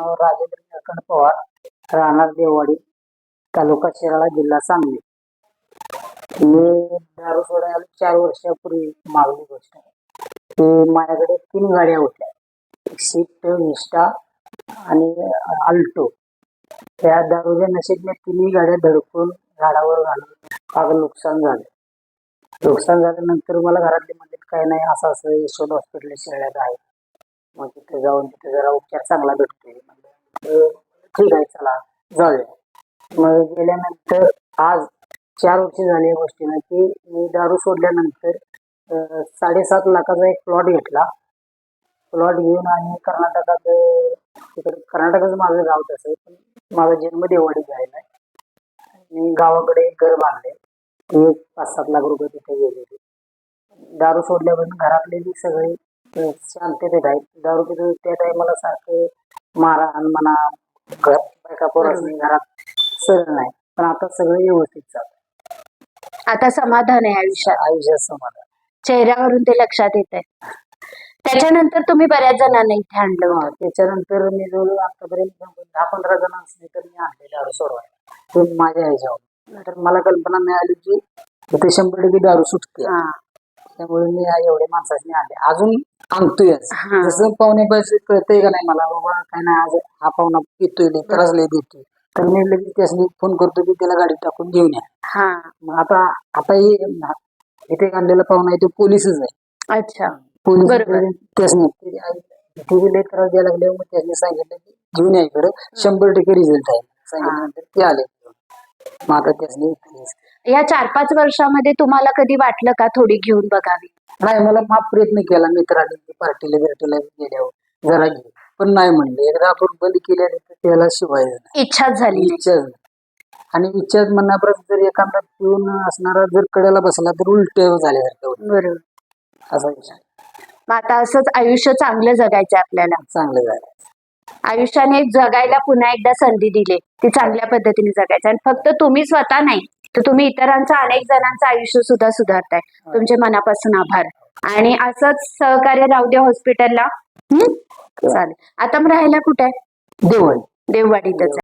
नाव राजेंद्र निळकंठ पवार राहणार देवाडी तालुका शिराळा जिल्हा सांगली. मी दारू सोडायला चार वर्षापूर्वी मागली गोष्ट आहे की माझ्याकडे तीन गाड्या होत्या. स्विफ्ट विस्टा आणि अल्टो त्या दारूच्या नशेत तिन्ही गाड्या धडकून झाडावर घालून फार नुकसान झालं. नुकसान झाल्यानंतर मला घरातले म्हणजे काय नाही असं असं यशोद हॉस्पिटल शिरण्यात आहे. मग तिथे जाऊन तिथे जरा उपचार चांगला भेटतोय. ठीक आहे चला जाऊया मग गेल्यानंतर आज चार वर्ष झाली या गोष्टीनं की मी दारू सोडल्यानंतर साडेसात लाखाचा एक प्लॉट घेतला. प्लॉट घेऊन आणि कर्नाटकात तिकडे कर्नाटकच माझं गाव तसं पण माझा जन्म देवाडी झालेला आहे. मी गावाकडे एक घर बांधले एक पाच सात लाख रुपये तिथे गेले दारू सोडल्यापासून घरातले बी सगळे शांततेत आहेत दारू पितो त्या टायमाला सारखे मारहाण म्हणा घर बायका पोरांनी घरात सगळं नाही. पण आता सगळं व्यवस्थित चालू आता समाधान आहे आयुष्यात. आयुष्यात समाधान. चेहऱ्यावरून ते लक्षात येत आहे त्याच्यानंतर तुम्ही बऱ्याच जणांना इथे आणलं हा, त्याच्यानंतर मी जवळ आतापर्यंत दहा पंधरा जण असले तर मी आणले दारू सोडवायला. ते माझ्या ह्याच्यावर. तर मला कल्पना मिळाली की इथे शंभर टक्के दारू सुटते हा. त्यामुळे मी या एवढ्या माणसाने आणले अजून आणतोयच हा. जसं पाहुणे पैसे कळतंय का नाही मला बाबा काय नाही आज हा पाहुणा पितोय लय त्रास लय देतोय. तर मी लगेच त्यासनी फोन करतो की त्याला गाडी टाकून घेऊन या. हा. मग आता आता हे इथे आणलेला पाहुणा आहे तो पोलीसच आहे. अच्छा. पोलीस बरोबर. त्यासनी बी लय त्रास द्यायला लागले मग त्यासनी सांगितलं की घेऊन या इकडं. शंभर टक्के रिझल्ट आहे. सांगितल्यानंतर ते आले. या चार पाच वर्षामध्ये तुम्हाला कधी वाटलं का थोडी घेऊन बघावी? नाही मला माफ प्रयत्न केला मित्रांनी पार्टीला बिर्टीला गेल्यावर. जरा घे. पण नाही म्हणले. एकदा आपण बंद केल्यानंतर त्याला शिवायचं नाही इच्छाच झाली नाही. इच्छा आणि इच्छा म्हणण्यापर्यंत जर एखादा पिऊन असणारा जर कड्याला बसला तर उलट झाल्यासारखं होतं. बरोबर. असा विचार मग आता असंच आयुष्य चांगलं जगायचं आपल्याला. चांगलं झालं आयुष्याने एक जगायला पुन्हा एकदा संधी दिली. ती चांगल्या पद्धतीने जगायचं. आणि फक्त तुम्ही स्वतः नाही तर तुम्ही इतरांचं अनेक जणांचं आयुष्य सुद्धा सुधारताय. तुमचे मनापासून आभार. आणि असंच सहकार्य राहू द्या हॉस्पिटलला. हम्म? चालेल. आता मग राहायला कुठे? आहे देवण देववाडीतच आहे.